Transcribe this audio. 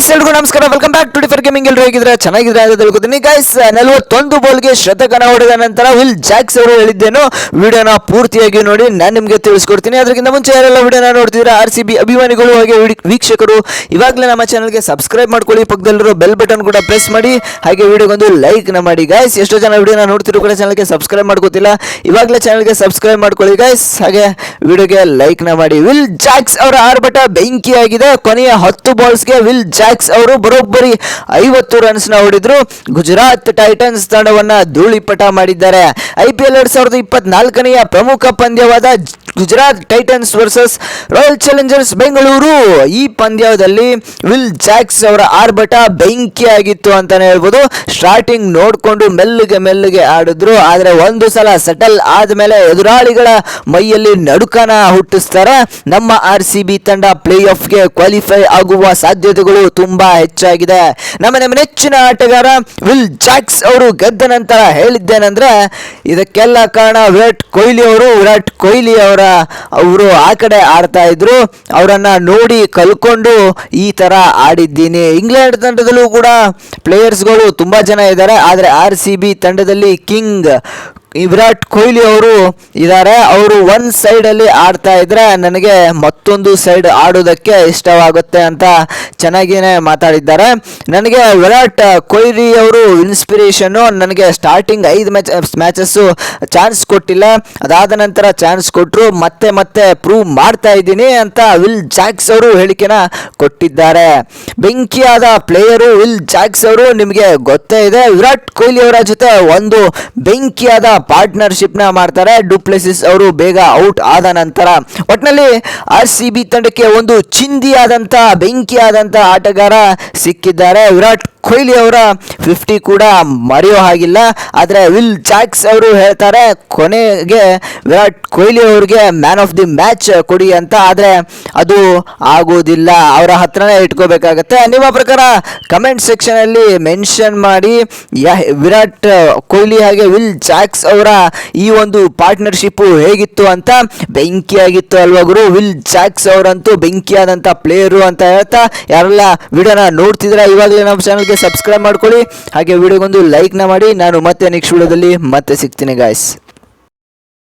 Guys ಎಲ್ರಿಗೂ ನಮಸ್ಕಾರ. Welcome back to differ gaming ಎಲ್ಲರೂ ಹೇಗಿದ್ರೆ ಚೆನ್ನಾಗಿದ್ರೆ ಅಂತ ತಿಳ್ಕೊತೀನಿ. ಗೈಸ್ ನಲವತ್ತೊಂದು ಬಾಲ್ಗೆ ಶತಕನ ಹೊಡೆದ ನಂತರ ವಿಲ್ ಜಾಕ್ಸ್ ಅವರು ಹೇಳಿದ್ದೇನು? ವಿಡಿಯೋನ ಪೂರ್ತಿಯಾಗಿ ನೋಡಿ, ನಾನು ನಿಮಗೆ ತಿಳಿಸ್ಕೊಡ್ತೀನಿ. ಅದಕ್ಕಿಂತ ಮುಂಚೆ ಯಾರೆಲ್ಲ ವಿಡಿಯೋನ ನೋಡ್ತಿದ್ರೆ ಆರ್ ಸಿ ಬಿ ಅಭಿಮಾನಿಗಳು ಹಾಗೆ ವೀಕ್ಷಕರು, ಇವಾಗಲೇ ನಮ್ಮ ಚಾನಲ್ಗೆ ಸಬ್ಸ್ಕ್ರೈಬ್ ಮಾಡ್ಕೊಳ್ಳಿ. ಪಕ್ಕದಲ್ಲಿರೋ ಬೆಲ್ ಬಟನ್ ಕೂಡ ಪ್ರೆಸ್ ಮಾಡಿ. ಹಾಗೆ ವಿಡಿಯೋಗೊಂದು ಲೈಕ್ನ ಮಾಡಿ. ಗೈಸ್ ಎಷ್ಟೋ ಜನ ವಿಡಿಯೋನ ನೋಡ್ತಿರೋ ಕೂಡ ಚಾನಲ್ಗೆ ಸಬ್ಸ್ಕ್ರೈಬ್ ಮಾಡ್ಕೋತಿಲ್ಲ. ಇವಾಗಲೇ ಚಾನಲ್ಗೆ ಸಬ್ಸ್ಕ್ರೈಬ್ ಮಾಡ್ಕೊಳ್ಳಿ ಗೈಸ್ ಹಾಗೆ ವಿಡಿಯೋಗೆ ಲೈಕ್ನ ಮಾಡಿ. ವಿಲ್ ಜಾಕ್ಸ್ ಅವರ ಆರ್ಭಟ ಬೆಂಕಿಯಾಗಿದೆ. ಕೊನೆಯ ಹತ್ತು ಬಾಲ್ಸ್ಗೆ ವಿಲ್ ಜಾಕ್ಸ್ ಅವರು ಬರೋಬ್ಬರಿ ಐವತ್ತು ರನ್ಸ್ನ ಹೊಡೆದ್ರು. ಗುಜರಾತ್ ಟೈಟನ್ಸ್ ತಂಡವನ್ನ ಧೂಳಿಪಟ ಮಾಡಿದ್ದಾರೆ. ಐ ಪಿ ಎಲ್ ಎರಡ್ ಸಾವಿರದ ಇಪ್ಪತ್ನಾಲ್ಕನೆಯ ಪ್ರಮುಖ ಪಂದ್ಯವಾದ Gujarat Titans versus Royal Challengers Bengaluru. ಈ ಪಂದ್ಯದಲ್ಲಿ ವಿಲ್ ಜಾಕ್ಸ್ ಅವರ ಆರ್ಭಟ ಬೆಂಕಿಯಾಗಿತ್ತು ಅಂತಾನೆ ಹೇಳ್ಬೋದು. ಸ್ಟಾರ್ಟಿಂಗ್ ನೋಡಿಕೊಂಡು ಮೆಲ್ಲಗೆ ಮೆಲ್ಲಗೆ ಆಡಿದ್ರು. ಆದರೆ ಒಂದು ಸಲ ಸೆಟಲ್ ಆದಮೇಲೆ ಎದುರಾಳಿಗಳ ಮೈಯಲ್ಲಿ ನಡುಕನ ಹುಟ್ಟಿಸ್ತಾರೆ. ನಮ್ಮ ಆರ್ ಸಿ ಬಿ ತಂಡ ಪ್ಲೇ ಆಫ್ಗೆ ಕ್ವಾಲಿಫೈ ಆಗುವ ಸಾಧ್ಯತೆಗಳು ತುಂಬಾ ಹೆಚ್ಚಾಗಿದೆ. ನಮ್ಮ ನಮ್ಮ ನೆಚ್ಚಿನ ಆಟಗಾರ ವಿಲ್ ಜಾಕ್ಸ್ ಅವರು ಗೆದ್ದ ನಂತರ ಹೇಳಿದ್ದೇನೆಂದ್ರೆ, ಇದಕ್ಕೆಲ್ಲ ಕಾರಣ ವಿರಾಟ್ ಕೊಹ್ಲಿ ಅವರು. ವಿರಾಟ್ ಕೊಹ್ಲಿ ಅವರ, ಅವರು ಆ ಕಡೆ ಆಡ್ತಾ ಇದ್ರು. ಅವರನ್ನ ನೋಡಿ ಕಲ್ಕೊಂಡು ಈ ತರ ಆಡಿದ್ದೀನಿ. ಇಂಗ್ಲೆಂಡ್ ತಂಡದಲ್ಲೂ ಕೂಡ ಪ್ಲೇಯರ್ಸ್ಗಳು ತುಂಬಾ ಜನ ಇದ್ದಾರೆ. ಆದರೆ ಆರ್ ಸಿ ಬಿ ತಂಡದಲ್ಲಿ ಕಿಂಗ್ ವಿರಾಟ್ ಕೊಹ್ಲಿ ಅವರು ಇದ್ದಾರೆ. ಅವರು ಒನ್ ಸೈಡಲ್ಲಿ ಆಡ್ತಾ ಇದ್ರೆ ನನಗೆ ಮತ್ತೊಂದು ಸೈಡ್ ಆಡೋದಕ್ಕೆ ಇಷ್ಟವಾಗುತ್ತೆ ಅಂತ ಚೆನ್ನಾಗಿನೇ ಮಾತಾಡಿದ್ದಾರೆ. ನನಗೆ ವಿರಾಟ್ ಕೊಹ್ಲಿ ಅವರು ಇನ್ಸ್ಪಿರೇಷನ್ನು ನನಗೆ ಸ್ಟಾರ್ಟಿಂಗ್ ಐದು ಮ್ಯಾಚ್ ಮ್ಯಾಚಸ್ಸು ಚಾನ್ಸ್ ಕೊಟ್ಟಿಲ್ಲ. ಅದಾದ ನಂತರ ಚಾನ್ಸ್ ಕೊಟ್ಟರು ಮತ್ತೆ ಮತ್ತೆ ಪ್ರೂವ್ ಮಾಡ್ತಾ ಇದ್ದೀನಿ ಅಂತ ವಿಲ್ ಜಾಕ್ಸ್ ಅವರು ಹೇಳಿಕೆನ ಕೊಟ್ಟಿದ್ದಾರೆ. ಬೆಂಕಿಯಾದ ಪ್ಲೇಯರು ವಿಲ್ ಜಾಕ್ಸ್ ಅವರು, ನಿಮಗೆ ಗೊತ್ತೇ ಇದೆ, ವಿರಾಟ್ ಕೊಹ್ಲಿ ಅವರ ಜೊತೆ ಒಂದು ಬೆಂಕಿಯಾದ ಪಾರ್ಟ್ನರ್ಶಿಪ್ನ ಮಾಡ್ತಾರೆ. ಡುಪ್ಲೆಸಿಸ್ ಅವರು ಬೇಗ ಔಟ್ ಆದ ನಂತರ ಒಟ್ಟಿನಲ್ಲಿ ಆರ್ ಸಿ ಬಿ ತಂಡಕ್ಕೆ ಒಂದು ಚಿಂದಿಯಾದಂತ ಬೆಂಕಿಯಾದಂಥ ಆಟಗಾರ ಸಿಕ್ಕಿದ್ದಾರೆ. ವಿರಾಟ್ ಕೊಹ್ಲಿ ಅವರ ಫಿಫ್ಟಿ ಕೂಡ ಮರೆಯೋ ಹಾಗಿಲ್ಲ. ಆದರೆ ವಿಲ್ ಜಾಕ್ಸ್ ಅವರು ಹೇಳ್ತಾರೆ, ಕೊನೆಗೆ ವಿರಾಟ್ ಕೊಹ್ಲಿ ಅವ್ರಿಗೆ ಮ್ಯಾನ್ ಆಫ್ ದಿ ಮ್ಯಾಚ್ ಕೊಡಿ ಅಂತ. ಆದರೆ ಅದು ಆಗೋದಿಲ್ಲ. ಅವರ ಹತ್ರನೇ ಇಟ್ಕೋಬೇಕಾಗತ್ತೆ. ನಿಮ್ಮ ಪ್ರಕಾರ ಕಮೆಂಟ್ ಸೆಕ್ಷನಲ್ಲಿ ಮೆನ್ಷನ್ ಮಾಡಿ ವಿರಾಟ್ ಕೊಹ್ಲಿ ಹಾಗೆ ವಿಲ್ ಜಾಕ್ಸ್ ಅವರ ಈ ಒಂದು ಪಾರ್ಟ್ನರ್ಶಿಪ್ಪು ಹೇಗಿತ್ತು ಅಂತ? ಬೆಂಕಿಯಾಗಿತ್ತು ಅಲ್ವಾ ಗುರು? ವಿಲ್ ಜಾಕ್ಸ್ ಅವರಂತೂ ಬೆಂಕಿಯಾದಂಥ ಪ್ಲೇಯರು ಅಂತ ಹೇಳ್ತಾ ಯಾರೆಲ್ಲ ವಿಡಿಯೋನ ನೋಡ್ತಿದ್ರೆ ಇವಾಗಲೇ ನಮ್ಮ ಚಾನಲ್ಗೆ ಸಬ್ಸ್ಕ್ರೈಬ್ ಮಾಡ್ಕೊಳ್ಳಿ. ಹಾಗೆ ವಿಡಿಯೋಗೊಂದು ಲೈಕ್ನ ಮಾಡಿ. ನಾನು ಮತ್ತೆ ನೆಕ್ಸ್ಟ್ ವಿಡಿಯೋದಲ್ಲಿ ಮತ್ತೆ ಸಿಗ್ತೀನಿ ಗಾಯ್ಸ್